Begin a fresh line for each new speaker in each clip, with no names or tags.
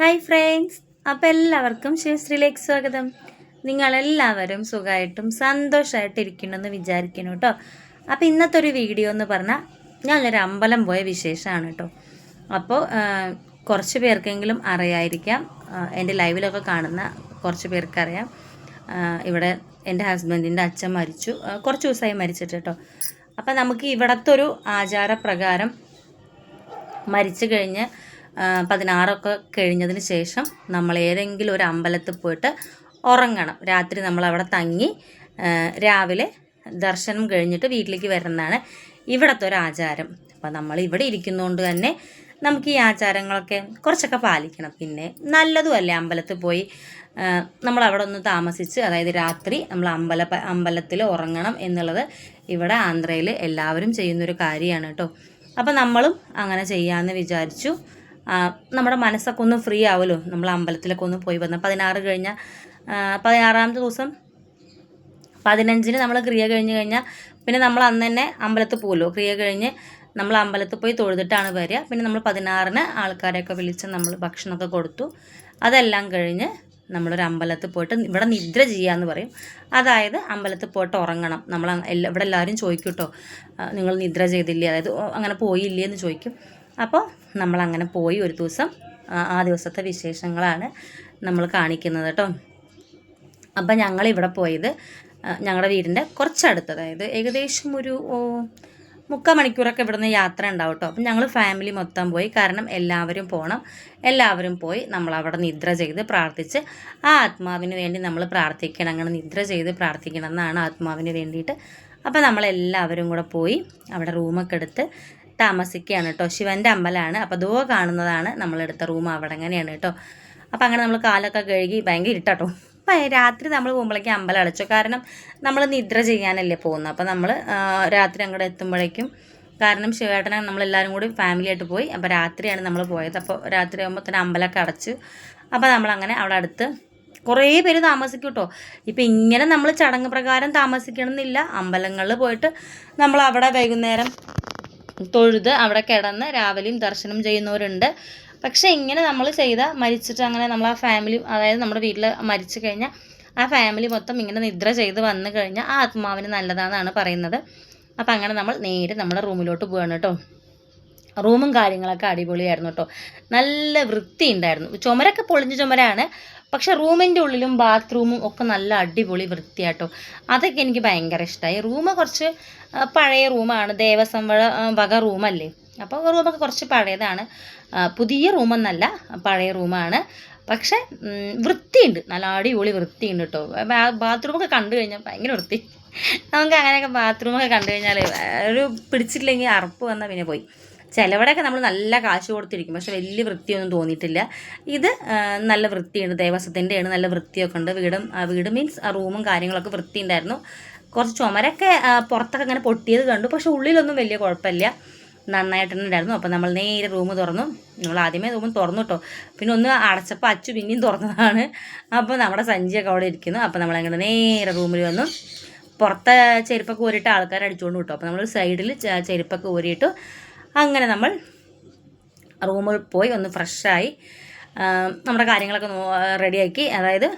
Hi friends അപ്പം എല്ലാവർക്കും ശിവശ്രീലേക്ക് സ്വാഗതം. നിങ്ങളെല്ലാവരും സുഖമായിട്ടും സന്തോഷമായിട്ട് ഇരിക്കണമെന്ന് വിചാരിക്കണം കേട്ടോ അപ്പോൾ ഇന്നത്തെ ഒരു വീഡിയോ എന്ന് പറഞ്ഞാൽ ഞാനൊരു അമ്പലം പോയ വിശേഷമാണ് കേട്ടോ അപ്പോൾ കുറച്ച് പേർക്കെങ്കിലും അറിയായിരിക്കാം. എന്റെ ലൈവിലൊക്കെ കാണുന്ന കുറച്ച് പേർക്കറിയാം. ഇവിടെ എന്റെ ഹസ്ബൻഡിന്റെ അച്ഛൻ മരിച്ചു. കുറച്ച് ദിവസമായി മരിച്ചിട്ട് കേട്ടോ അപ്പോൾ നമുക്ക് ഇവിടത്തെ ഒരു ആചാരപ്രകാരം മരിച്ചു കഴിഞ്ഞ് പതിനാറൊക്കെ കഴിഞ്ഞതിന് ശേഷം നമ്മൾ ഏതെങ്കിലും ഒരു അമ്പലത്തിൽ പോയിട്ട് ഉറങ്ങണം. രാത്രി നമ്മൾ അവിടെ തങ്ങി രാവിലെ ദർശനം കഴിഞ്ഞിട്ട് വീട്ടിലേക്ക് വരുന്നതാണ് ഇവിടത്തെ ഒരു ആചാരം. അപ്പോൾ നമ്മൾ ഇവിടെ ഇരിക്കുന്നതുകൊണ്ട് തന്നെ നമുക്ക് ഈ ആചാരങ്ങളൊക്കെ കുറച്ചൊക്കെ പാലിക്കണം. പിന്നെ നല്ലതുമല്ലേ അമ്പലത്തിൽ പോയി നമ്മൾ അവിടെ ഒന്ന് താമസിച്ച് അതായത് രാത്രി നമ്മൾ അമ്പല അമ്പലത്തിൽ ഉറങ്ങണം എന്നുള്ളത് ഇവിടെ ആന്ധ്രയിൽ എല്ലാവരും ചെയ്യുന്നൊരു കാര്യമാണ് കേട്ടോ. അപ്പോൾ നമ്മളും അങ്ങനെ ചെയ്യാമെന്ന് വിചാരിച്ചു. നമ്മുടെ മനസ്സൊക്കെ ഒന്ന് ഫ്രീ ആവുമല്ലോ നമ്മൾ അമ്പലത്തിലൊക്കെ ഒന്ന് പോയി വന്ന പതിനാറ് കഴിഞ്ഞ ആ, പതിനാറാമത്തെ ദിവസം പതിനഞ്ചിന് നമ്മൾ ക്രിയ കഴിഞ്ഞ് കഴിഞ്ഞാൽ പിന്നെ നമ്മൾ അന്ന് തന്നെ അമ്പലത്തിൽ പോകുമല്ലോ ക്രിയ കഴിഞ്ഞ് നമ്മൾ അമ്പലത്തിൽ പോയി തൊഴുതിട്ടാണ് വരിക. പിന്നെ നമ്മൾ പതിനാറിന് ആൾക്കാരെയൊക്കെ വിളിച്ച് നമ്മൾ ഭക്ഷണമൊക്കെ കൊടുത്തു. അതെല്ലാം കഴിഞ്ഞ് നമ്മളൊരു അമ്പലത്തിൽ പോയിട്ട് ഇവിടെ നിദ്ര ചെയ്യാന്ന് പറയും. അതായത് അമ്പലത്തിൽ പോയിട്ട് ഉറങ്ങണം. നമ്മൾ ഇവിടെ എല്ലാവരും ചോദിക്കും കേട്ടോ നിങ്ങൾ നിദ്ര ചെയ്തില്ലേ? അതായത് അങ്ങനെ പോയില്ലേ എന്ന് ചോദിക്കും. അപ്പോൾ നമ്മളങ്ങനെ പോയി ഒരു ദിവസം ആ, ദിവസത്തെ വിശേഷങ്ങളാണ് നമ്മൾ കാണിക്കുന്നത് കേട്ടോ. അപ്പം ഞങ്ങളിവിടെ പോയത് ഞങ്ങളുടെ വീടിന്റെ കുറച്ചടുത്ത് അതായത് ഏകദേശം ഒരു മുക്കാൽ മണിക്കൂറൊക്കെ ഇവിടുന്ന് യാത്ര ഉണ്ടാവും കേട്ടോ. അപ്പം ഞങ്ങൾ ഫാമിലി മൊത്തം പോയി കാരണം എല്ലാവരും പോകണം എല്ലാവരും പോയി നമ്മൾ അവിടെ നിദ്ര ചെയ്ത് പ്രാർത്ഥിച്ച് ആ ആത്മാവിന് വേണ്ടി നമ്മൾ പ്രാർത്ഥിക്കണം അങ്ങനെ നിദ്ര ചെയ്ത് പ്രാർത്ഥിക്കണം എന്നാണ് ആത്മാവിന് വേണ്ടിയിട്ട്. അപ്പം നമ്മളെല്ലാവരും കൂടെ പോയി അവിടെ റൂമൊക്കെ എടുത്ത് താമസിക്കുകയാണ് കേട്ടോ. ശിവന്റെ അമ്പലമാണ്. അപ്പോൾ ദോ കാണുന്നതാണ് നമ്മളെടുത്ത റൂം അവിടെ അങ്ങനെയാണ് കേട്ടോ. അപ്പോൾ അങ്ങനെ നമ്മൾ കാലൊക്കെ കഴുകി ഭയങ്കര ഇരുട്ടാട്ടോ. അപ്പം രാത്രി നമ്മൾ പോകുമ്പോഴേക്കും അമ്പലം അടച്ചു. കാരണം നമ്മൾ നിദ്ര ചെയ്യാനല്ലേ പോകുന്നത് അപ്പോൾ നമ്മൾ രാത്രി അങ്ങോട്ട് എത്തുമ്പോഴേക്കും കാരണം ശിവേട്ടനെ നമ്മളെല്ലാവരും കൂടി ഫാമിലി ആയിട്ട് പോയി. അപ്പോൾ രാത്രിയാണ് നമ്മൾ പോയത്. അപ്പോൾ രാത്രി ആകുമ്പോൾ തന്നെ അമ്പലമൊക്കെ അടച്ച്. അപ്പോൾ നമ്മളങ്ങനെ അവിടെ അടുത്ത് കുറേ പേര് താമസിക്കും കേട്ടോ. ഇപ്പം ഇങ്ങനെ നമ്മൾ ചടങ്ങ് പ്രകാരം താമസിക്കണമെന്നില്ല അമ്പലങ്ങളിൽ പോയിട്ട് നമ്മൾ അവിടെ വൈകുന്നേരം തൊഴുത് അവിടെ കിടന്ന് രാവിലെയും ദർശനം ചെയ്യുന്നവരുണ്ട്. പക്ഷെ ഇങ്ങനെ നമ്മൾ ചെയ്ത മരിച്ചിട്ട് അങ്ങനെ നമ്മൾ ആ ഫാമിലി അതായത് നമ്മുടെ വീട്ടിൽ മരിച്ചു കഴിഞ്ഞാൽ ആ ഫാമിലി മൊത്തം ഇങ്ങനെ നിദ്ര ചെയ്ത് വന്നു കഴിഞ്ഞാൽ ആ ആത്മാവിന് നല്ലതാണെന്നാണ് പറയുന്നത്. അപ്പം അങ്ങനെ നമ്മൾ നേരെ നമ്മുടെ റൂമിലോട്ട് പോവാണ് കേട്ടോ. റൂമും കാര്യങ്ങളൊക്കെ അടിപൊളിയായിരുന്നു കേട്ടോ. നല്ല വൃത്തി ഉണ്ടായിരുന്നു ചുമരൊക്കെ പൊളിഞ്ഞ ചുമരാണ്. പക്ഷെ റൂമിന്റെ ഉള്ളിലും ബാത്റൂമും ഒക്കെ നല്ല അടിപൊളി വൃത്തിയാട്ടോ. അതൊക്കെ എനിക്ക് ഭയങ്കര ഇഷ്ടമായി റൂം കുറച്ച് പഴയ റൂമാണ്. ദേവസ്വം വക റൂമല്ലേ? അപ്പോൾ റൂമൊക്കെ കുറച്ച് പഴയതാണ്. പുതിയ റൂമൊന്നല്ല പഴയ റൂമാണ്. പക്ഷെ വൃത്തിയുണ്ട്. നല്ല അടിപൊളി വൃത്തിയുണ്ട് കേട്ടോ ബാത്റൂമൊക്കെ കണ്ടു കഴിഞ്ഞാൽ ഭയങ്കര വൃത്തി. നമുക്ക് അങ്ങനെയൊക്കെ ബാത്റൂമൊക്കെ കണ്ടു കഴിഞ്ഞാൽ ഒരു പിടിച്ചിട്ടില്ലെങ്കിൽ അറപ്പ് വന്നാൽ പിന്നെ പോയി. ചിലവിടെയൊക്കെ നമ്മൾ നല്ല കാശ് കൊടുത്തിരിക്കും. പക്ഷെ വലിയ വൃത്തിയൊന്നും തോന്നിയിട്ടില്ല. ഇത് നല്ല വൃത്തിയുണ്ട്. ദേവസ്വത്തിന്റെയാണ് നല്ല വൃത്തിയൊക്കെ ഉണ്ട്. വീടും വീട് മീൻസ് ആ റൂമും കാര്യങ്ങളൊക്കെ വൃത്തി ഉണ്ടായിരുന്നു കുറച്ച് ചുമരൊക്കെ പുറത്തൊക്കെ അങ്ങനെ പൊട്ടിയത് കണ്ടു. പക്ഷെ ഉള്ളിലൊന്നും വലിയ കുഴപ്പമില്ല. നന്നായിട്ട് തന്നെ ഉണ്ടായിരുന്നു. അപ്പോൾ നമ്മൾ നേരെ റൂം തുറന്നു. നമ്മൾ ആദ്യമേ റൂം തുറന്നു കേട്ടോ പിന്നെ ഒന്ന് അടച്ചപ്പോൾ അച്ചു പിന്നെയും തുറന്നതാണ്. അപ്പോൾ നമ്മുടെ സഞ്ചിയൊക്കെ അവിടെ ഇരിക്കുന്നു. അപ്പോൾ നമ്മളങ്ങനെ നേരെ റൂമിൽ വന്നു. പുറത്തെ ചെരുപ്പൊക്കെ ഊരിയിട്ട് ആൾക്കാർ അടിച്ചുകൊണ്ട് കിട്ടും അപ്പോൾ നമ്മൾ സൈഡിൽ ചെരുപ്പൊക്കെ ഊരിയിട്ടു അങ്ങനെ നമ്മൾ റൂമിൽ പോയി ഒന്ന് ഫ്രഷായി നമ്മുടെ കാര്യങ്ങളൊക്കെ റെഡിയാക്കി. അതായത്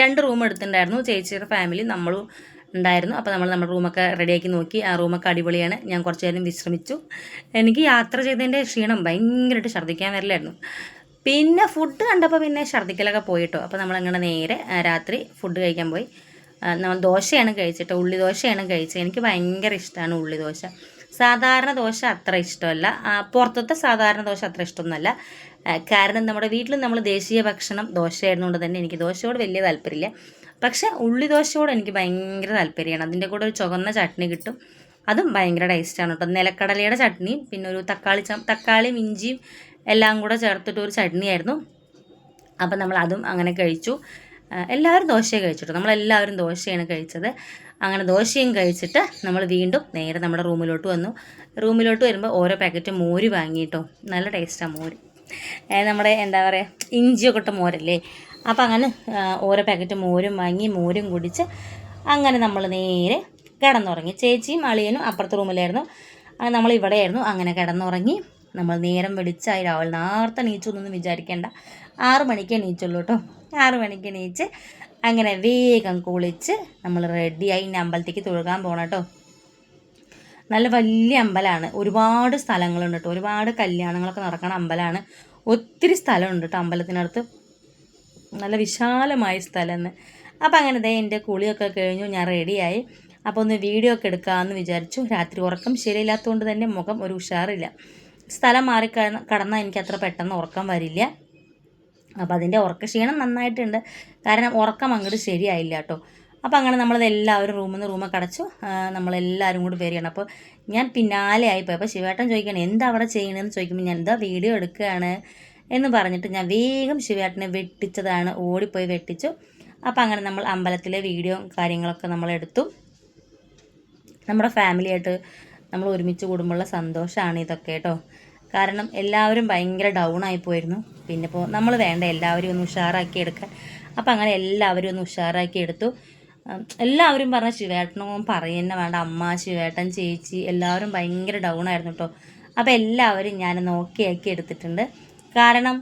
രണ്ട് റൂം എടുത്തിട്ടുണ്ടായിരുന്നു. ചേച്ചിയുടെ ഫാമിലി നമ്മളും ഉണ്ടായിരുന്നു. അപ്പോൾ നമ്മൾ നമ്മുടെ റൂമൊക്കെ റെഡിയാക്കി നോക്കി. ആ റൂമൊക്കെ അടിപൊളിയാണ്. ഞാൻ കുറച്ച് നേരം വിശ്രമിച്ചു. എനിക്ക് യാത്ര ചെയ്തതിന്റെ ക്ഷീണം ഭയങ്കരമായിട്ട് ഛർദ്ദിക്കാൻ വരില്ലായിരുന്നു. പിന്നെ ഫുഡ് കണ്ടപ്പോൾ പിന്നെ ഛർദ്ദിക്കലൊക്കെ പോയിട്ടോ. അപ്പോൾ നമ്മളങ്ങനെ നേരെ രാത്രി ഫുഡ് കഴിക്കാൻ പോയി. നമ്മൾ ദോശയാണ് കഴിച്ചിട്ട് ഉള്ളി ദോശയാണ് കഴിച്ചത്. എനിക്ക് ഭയങ്കര ഇഷ്ടമാണ് ഉള്ളി ദോശ സാധാരണ ദോശ അത്ര ഇഷ്ടമല്ല. പുറത്തത്തെ സാധാരണ ദോശ അത്ര ഇഷ്ടമൊന്നുമല്ല. കാരണം നമ്മുടെ വീട്ടിൽ നമ്മൾ ദേശീയ ഭക്ഷണം ദോശയായിരുന്നുകൊണ്ട് തന്നെ എനിക്ക് ദോശയോട് വലിയ താല്പര്യമില്ല. പക്ഷേ ഉള്ളി ദോശയോട് എനിക്ക് ഭയങ്കര താല്പര്യമാണ്. അതിന്റെ കൂടെ ഒരു ചുവന്ന ചട്നി കിട്ടും. അതും ഭയങ്കര ടേസ്റ്റാണ് കേട്ടോ. നിലക്കടലയുടെ ചട്നിയും പിന്നെ ഒരു തക്കാളി തക്കാളിയും ഇഞ്ചിയും എല്ലാം കൂടെ ചേർത്തിട്ട് ഒരു ചട്നിയായിരുന്നു. അപ്പം നമ്മൾ അതും അങ്ങനെ കഴിച്ചു. എല്ലാവരും ദോശയെ കഴിച്ചിട്ടു നമ്മളെല്ലാവരും ദോശയാണ് കഴിച്ചത്. അങ്ങനെ ദോശയും കഴിച്ചിട്ട് നമ്മൾ വീണ്ടും നേരെ നമ്മുടെ റൂമിലോട്ട് വന്നു. റൂമിലോട്ട് വരുമ്പോൾ ഓരോ പാക്കറ്റ് മോര് വാങ്ങിയിട്ടോ. നല്ല ടേസ്റ്റാണ് മോര്. നമ്മുടെ എന്താ പറയുക ഇഞ്ചിയൊക്കെ ഇട്ട മോരല്ലേ? അപ്പം അങ്ങനെ ഓരോ പാക്കറ്റ് മോരും വാങ്ങി മോരും കുടിച്ച് അങ്ങനെ നമ്മൾ നേരെ കിടന്നുറങ്ങി. ചേച്ചിയും അളിയനും അപ്പുറത്തെ റൂമിലായിരുന്നു. നമ്മൾ ഇവിടെയായിരുന്നു. അങ്ങനെ കിടന്നുറങ്ങി നമ്മൾ നേരം വെളിച്ചായി രാവിലെ നേരത്തെ നീച്ചു എന്നൊന്നും വിചാരിക്കേണ്ട. ആറ് മണിക്ക് എണീച്ചുള്ളൂ കേട്ടോ. ആറ് മണിക്ക് എണീച്ച് അങ്ങനെ വേഗം കുളിച്ച് നമ്മൾ റെഡിയായി ഇനി അമ്പലത്തേക്ക് തൊഴുകാൻ പോകണം കേട്ടോ. നല്ല വലിയ അമ്പലമാണ്. ഒരുപാട് സ്ഥലങ്ങളുണ്ട് കേട്ടോ. ഒരുപാട് കല്യാണങ്ങളൊക്കെ നടക്കണ അമ്പലമാണ്. ഒത്തിരി സ്ഥലമുണ്ട് കേട്ടോ അമ്പലത്തിനടുത്ത്. നല്ല വിശാലമായ സ്ഥലമെന്ന് അപ്പോൾ അങ്ങനെ ദേ എന്റെ കുളിയൊക്കെ കഴിഞ്ഞു ഞാൻ റെഡിയായി അപ്പോൾ ഒന്ന് വീഡിയോ ഒക്കെ എടുക്കാമെന്ന് വിചാരിച്ചു. രാത്രി ഉറക്കം ശരിയില്ലാത്തതുകൊണ്ട് തന്നെ മുഖം ഒരു ഉഷാറില്ല. സ്ഥലം മാറി കടന്നാൽ എനിക്ക് അത്ര പെട്ടെന്ന് ഉറക്കം വരില്ല. അപ്പോൾ അതിന്റെ ഉറക്ക ക്ഷീണം നന്നായിട്ടുണ്ട്. കാരണം ഉറക്കം അങ്ങോട്ട് ശരിയായില്ല കേട്ടോ അപ്പോൾ അങ്ങനെ നമ്മളതെല്ലാവരും റൂമിൽ നിന്ന് റൂമൊക്കെ അടച്ചു. നമ്മളെല്ലാവരും കൂടി വരികയാണ് അപ്പോൾ ഞാൻ പിന്നാലെ ആയിപ്പോയി അപ്പോൾ ശിവേട്ടൻ ചോദിക്കുകയാണ് എന്താ അവിടെ ചെയ്യണമെന്ന് ചോദിക്കുമ്പോൾ ഞാൻ എന്താ വീഡിയോ എടുക്കുകയാണ്. എന്ന് പറഞ്ഞിട്ട് ഞാൻ വേഗം ശിവേട്ടനെ വെട്ടിച്ചതാണ്. ഓടിപ്പോയി വെട്ടിച്ചു. അപ്പോൾ അങ്ങനെ നമ്മൾ അമ്പലത്തിലെ വീഡിയോ കാര്യങ്ങളൊക്കെ നമ്മൾ എടുത്തു. നമ്മുടെ ഫാമിലിയായിട്ട് നമ്മൾ ഒരുമിച്ച് കൂടുമ്പോഴുള്ള സന്തോഷമാണ് ഇതൊക്കെ കേട്ടോ കാരണം എല്ലാവരും ഭയങ്കര ഡൗൺ ആയി പോയിരുന്നു. പിന്നെ ഇപ്പോൾ നമ്മൾ വേണ്ട എല്ലാവരും ഒന്ന് ഉഷാറാക്കി എടുക്കാൻ. അപ്പം അങ്ങനെ എല്ലാവരും ഒന്ന് ഉഷാറാക്കി എടുത്തു. എല്ലാവരും പറഞ്ഞ ശിവേട്ടനും പറയുന്ന വേണ്ട അമ്മ ശിവേട്ടൻ ചേച്ചി എല്ലാവരും ഭയങ്കര ഡൗൺ ആയിരുന്നു കേട്ടോ അപ്പോൾ എല്ലാവരും ഞാൻ നോക്കിയാക്കി എടുത്തിട്ടുണ്ട്. കാരണം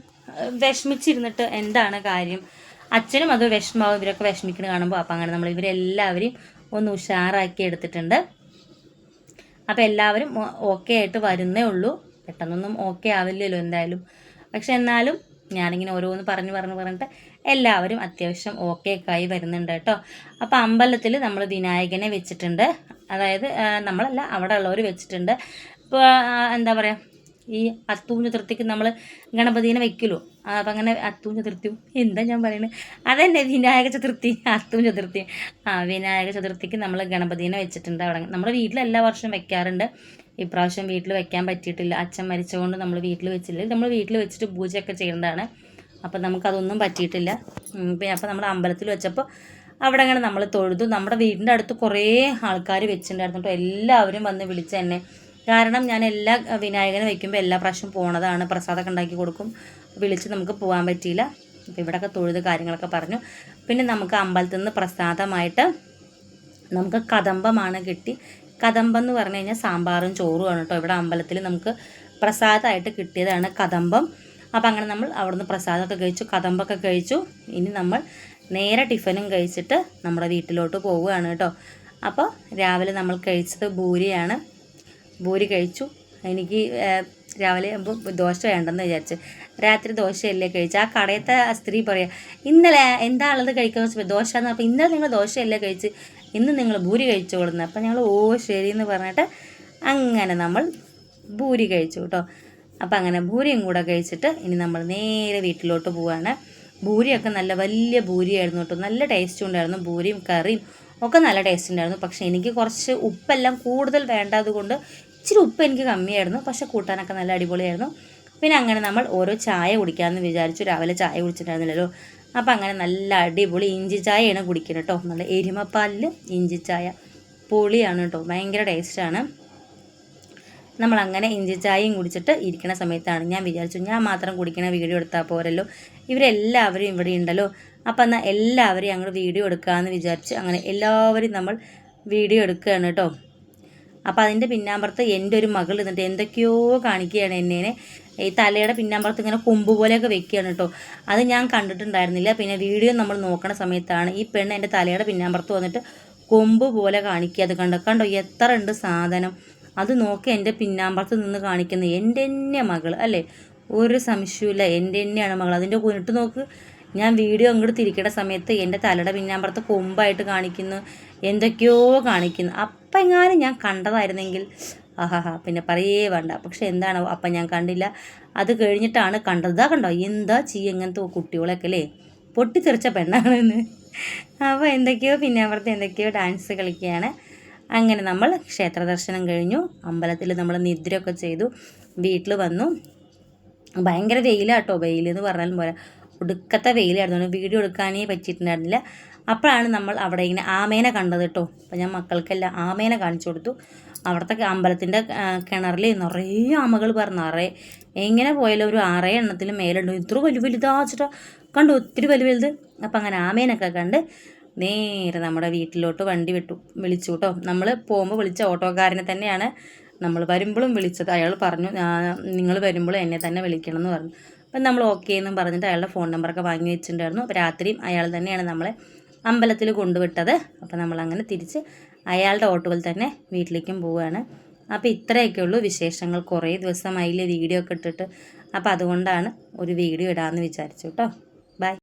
വിഷമിച്ചിരുന്നിട്ട് എന്താണ് കാര്യം? അച്ഛനും അത് വിഷമാവും ഇവരൊക്കെ വിഷമിക്കുന്നത് കാണുമ്പോൾ അപ്പം അങ്ങനെ നമ്മൾ ഇവരെല്ലാവരെയും ഒന്ന് ഉഷാറാക്കി എടുത്തിട്ടുണ്ട്. അപ്പോൾ എല്ലാവരും ഓക്കെ ആയിട്ട് വരുന്നേ ഉള്ളൂ. പെട്ടെന്നൊന്നും ഓക്കെ ആവില്ലല്ലോ എന്തായാലും. പക്ഷെ എന്നാലും ഞാനിങ്ങനെ ഓരോന്ന് പറഞ്ഞു പറഞ്ഞു പറഞ്ഞിട്ട് എല്ലാവരും അത്യാവശ്യം ഓക്കെ ആയി വരുന്നുണ്ട് കേട്ടോ. അപ്പോൾ അമ്പലത്തിൽ നമ്മൾ വിനായകനെ വെച്ചിട്ടുണ്ട്. അതായത് നമ്മളല്ല അവിടെ ഉള്ളവർ വെച്ചിട്ടുണ്ട് ഇപ്പോൾ എന്താ പറയുക ഈ അത്തൂം ചതുർത്ഥിക്ക് നമ്മൾ ഗണപതിനെ വെക്കലോ അപ്പം അങ്ങനെ അത്തൂം ചതുർത്ഥിയും എന്താ ഞാൻ പറയുന്നത് അതന്നെ വിനായക ചതുർത്ഥി അത്തൂം ചതുർത്ഥി. ആ വിനായക ചതുർത്ഥിക്ക് നമ്മൾ ഗണപതിനെ വെച്ചിട്ടുണ്ട് അവിടെ. നമ്മുടെ വീട്ടിൽ എല്ലാ വർഷവും വെക്കാറുണ്ട്. ഇപ്രാവശ്യം വീട്ടിൽ വെക്കാൻ പറ്റിയിട്ടില്ല. അച്ഛൻ മരിച്ചതുകൊണ്ട് നമ്മൾ വീട്ടിൽ വെച്ചില്ല. നമ്മൾ വീട്ടിൽ വെച്ചിട്ട് പൂജയൊക്കെ ചെയ്യേണ്ടതാണ്. അപ്പം നമുക്കതൊന്നും പറ്റിയിട്ടില്ല. പിന്നെ അപ്പം നമ്മൾ അമ്പലത്തിൽ വെച്ചപ്പോൾ അവിടെ അങ്ങനെ നമ്മൾ തൊഴുതു. നമ്മുടെ വീടിന്റെ അടുത്ത് കുറേ ആൾക്കാർ വെച്ചിട്ടുണ്ടായിരുന്നു കേട്ടോ എല്ലാവരും വന്ന് വിളിച്ച് എന്നെ കാരണം ഞാൻ എല്ലാ വിനായകനും വയ്ക്കുമ്പോൾ എല്ലാ പ്രാവശ്യം പോണതാണ്. പ്രസാദമൊക്കെ ഉണ്ടാക്കി കൊടുക്കും. വിളിച്ച് നമുക്ക് പോകാൻ പറ്റിയില്ല. അപ്പോൾ ഇവിടെയൊക്കെ തൊഴുത് കാര്യങ്ങളൊക്കെ പറഞ്ഞു. പിന്നെ നമുക്ക് അമ്പലത്തിൽ നിന്ന് പ്രസാദമായിട്ട് നമുക്ക് കദംബമാണ് കിട്ടി. കദംബം എന്ന് പറഞ്ഞു കഴിഞ്ഞാൽ സാമ്പാറും ചോറുമാണ് കേട്ടോ ഇവിടെ അമ്പലത്തിൽ നമുക്ക് പ്രസാദമായിട്ട് കിട്ടിയതാണ് കദംബം. അപ്പം അങ്ങനെ നമ്മൾ അവിടുന്ന് പ്രസാദമൊക്കെ കഴിച്ചു കദമ്പൊക്കെ കഴിച്ചു. ഇനി നമ്മൾ നേരെ ടിഫിനും കഴിച്ചിട്ട് നമ്മുടെ വീട്ടിലോട്ട് പോവുകയാണ് കേട്ടോ അപ്പോൾ രാവിലെ നമ്മൾ കഴിച്ചത് ഭൂരിയാണ് ഭൂരി കഴിച്ചു. എനിക്ക് രാവിലെ ആകുമ്പോൾ ദോശ വേണ്ടെന്ന് വിചാരിച്ചു. രാത്രി ദോശയല്ലേ കഴിച്ചു. ആ കടയത്തെ ആ സ്ത്രീ പറയാം ഇന്നലെ എന്താ ഉള്ളത് കഴിക്കാൻ വെച്ചപ്പോൾ ദോശ എന്ന് അപ്പോൾ ഇന്നലെ നിങ്ങൾ ദോശയല്ലേ കഴിച്ച്? ഇന്ന് നിങ്ങൾ ഭൂരി കഴിച്ചു കൊടുക്കുന്നത് അപ്പം ഞങ്ങൾ ഓ ശരി എന്ന് പറഞ്ഞിട്ട് അങ്ങനെ നമ്മൾ ഭൂരി കഴിച്ചു കേട്ടോ അപ്പം അങ്ങനെ ഭൂരിയും കൂടെ കഴിച്ചിട്ട് ഇനി നമ്മൾ നേരെ വീട്ടിലോട്ട് പോവാണ്. ഭൂരിയൊക്കെ നല്ല വലിയ ഭൂരിയായിരുന്നു കേട്ടോ നല്ല ടേസ്റ്റും ഉണ്ടായിരുന്നു. ഭൂരിയും കറിയും ഒക്കെ നല്ല ടേസ്റ്റ് ഉണ്ടായിരുന്നു. പക്ഷേ എനിക്ക് കുറച്ച് ഉപ്പെല്ലാം കൂടുതൽ വേണ്ടത് കൊണ്ട് ഇച്ചിരി ഉപ്പ് എനിക്ക് കമ്മിയായിരുന്നു പക്ഷേ കൂട്ടാനൊക്കെ നല്ല അടിപൊളിയായിരുന്നു. പിന്നെ അങ്ങനെ നമ്മൾ ഓരോ ചായ കുടിക്കാമെന്ന് വിചാരിച്ചു. രാവിലെ ചായ കുടിച്ചിട്ടുണ്ടായിരുന്നില്ലല്ലോ. അപ്പോൾ അങ്ങനെ നല്ല അടിപൊളി ഇഞ്ചി ചായയാണ് കുടിക്കുന്നത് കേട്ടോ. നല്ല എരുമപ്പാലിൽ ഇഞ്ചി ചായ. പൊളിയാണ് കേട്ടോ. ഭയങ്കര ടേസ്റ്റാണ് നമ്മൾ അങ്ങനെ ഇഞ്ചി ചായയും കുടിച്ചിട്ട് ഇരിക്കുന്ന സമയത്താണ് ഞാൻ വിചാരിച്ചു. ഞാൻ മാത്രം കുടിക്കണ വീഡിയോ എടുത്താൽ പോരല്ലോ. ഇവരെല്ലാവരും ഇവിടെ ഉണ്ടല്ലോ. അപ്പം എന്നാൽ എല്ലാവരെയും അങ്ങോട്ട് വീഡിയോ എടുക്കാമെന്ന് വിചാരിച്ച് അങ്ങനെ എല്ലാവരും നമ്മൾ വീഡിയോ എടുക്കുകയാണ് കേട്ടോ. അപ്പോൾ അതിന്റെ പിന്നാമ്പുറത്ത് എന്റെ ഒരു മകൾ എന്നിട്ട് എന്തൊക്കെയോ കാണിക്കുകയാണ് എന്നെ ഈ തലയുടെ പിന്നാമ്പുറത്ത് ഇങ്ങനെ കൊമ്പ് പോലെയൊക്കെ വെക്കുകയാണ് കേട്ടോ. അത് ഞാൻ കണ്ടിട്ടുണ്ടായിരുന്നില്ല. പിന്നെ വീഡിയോ നമ്മൾ നോക്കണ സമയത്താണ് ഈ പെണ്ണ് എന്റെ തലയുടെ പിന്നാമ്പുറത്ത് വന്നിട്ട് കൊമ്പ് പോലെ കാണിക്കുക. അത് കണ്ടോ? കണ്ടോ? എത്ര ഉണ്ട് സാധനം. അത് നോക്കി എന്റെ പിന്നാമ്പുറത്ത് നിന്ന് കാണിക്കുന്നത് എന്റെ തന്നെ മകൾ അല്ലേ? ഒരു സംശയമില്ല എന്റെ തന്നെയാണ് മകൾ അതിന്റെ കുനിട്ട് നോക്ക്. ഞാൻ വീഡിയോ അങ്ങോട്ട് തിരിക്കേണ്ട സമയത്ത് എന്റെ തലയുടെ പിന്നാമ്പുറത്ത് കൊമ്പായിട്ട് കാണിക്കുന്നു. എന്തൊക്കെയോ കാണിക്കുന്നു. അപ്പം എങ്ങാനും ഞാൻ കണ്ടതായിരുന്നെങ്കിൽ ആഹാഹാ പിന്നെ പറയേ വേണ്ട. പക്ഷെ എന്താണ് അപ്പം ഞാൻ കണ്ടില്ല. അത് കഴിഞ്ഞിട്ടാണ് കണ്ടത്. ഇതാ കണ്ടോ എന്താ ചെയ്യ ഇങ്ങനത്തെ കുട്ടികളൊക്കെ അല്ലേ? പൊട്ടിത്തെറിച്ച പെണ്ണാണെന്ന്. അപ്പോൾ എന്തൊക്കെയോ പിന്നെ അവിടുത്തെ എന്തൊക്കെയോ ഡാൻസ് കളിക്കുകയാണ്. അങ്ങനെ നമ്മൾ ക്ഷേത്ര ദർശനം കഴിഞ്ഞു. അമ്പലത്തിൽ നമ്മൾ നിദ്രയൊക്കെ ചെയ്തു. വീട്ടിൽ വന്നു. ഭയങ്കര വെയിലാട്ടോ. വെയിൽ എന്ന് പറഞ്ഞാലും പോരാ. ഒടുക്കത്തെ വെയിലായിരുന്നു. വീഡിയോ എടുക്കാനേ പറ്റിയിട്ടുണ്ടായിരുന്നില്ല. അപ്പോഴാണ് നമ്മൾ അവിടെ ഇങ്ങനെ ആമേനെ കണ്ടത് കേട്ടോ. അപ്പം ഞാൻ മക്കൾക്കെല്ലാം ആമേനെ കാണിച്ചു കൊടുത്തു. അവിടുത്തെ അമ്പലത്തിന്റെ കിണറിൽ നിറയെ ആമകൾ പറഞ്ഞു. നിറയെ. എങ്ങനെ പോയാലും ഒരു ആറേ എണ്ണത്തിൽ മേലുണ്ട്. ഇത്ര വലിയ വലുതാച്ചിട്ടോ കണ്ടു? ഒത്തിരി വലിയ വലുത്. അപ്പം അങ്ങനെ ആമേനൊക്കെ കണ്ട് നേരെ നമ്മുടെ വീട്ടിലോട്ട് വണ്ടി വിട്ടു. വിളിച്ചു കേട്ടോ. നമ്മൾ പോകുമ്പോൾ വിളിച്ച ഓട്ടോക്കാരനെ തന്നെയാണ് നമ്മൾ വരുമ്പോഴും വിളിച്ചത്. അയാൾ പറഞ്ഞു നിങ്ങൾ വരുമ്പോഴും എന്നെ തന്നെ വിളിക്കണം എന്ന് പറഞ്ഞു. അപ്പം നമ്മൾ ഓക്കെ എന്നും പറഞ്ഞിട്ട് അയാളുടെ ഫോൺ നമ്പറൊക്കെ വാങ്ങി വെച്ചിട്ടുണ്ടായിരുന്നു. അപ്പോൾ രാത്രിയും അയാൾ തന്നെയാണ് നമ്മളെ അമ്പലത്തിൽ കൊണ്ടുവിട്ടത്. അപ്പോൾ നമ്മളങ്ങനെ തിരിച്ച് അയാളുടെ ഓട്ടോയിൽ തന്നെ വീട്ടിലേക്കും പോവുകയാണ്. അപ്പോൾ ഇത്രയൊക്കെ ഉള്ളൂ വിശേഷങ്ങൾ. കുറേ ദിവസമായില്ലേ വീഡിയോ ഒക്കെ ഇട്ടിട്ട്. അപ്പോൾ അതുകൊണ്ടാണ് ഒരു വീഡിയോ ഇടാമെന്ന് വിചാരിച്ചു കേട്ടോ ബൈ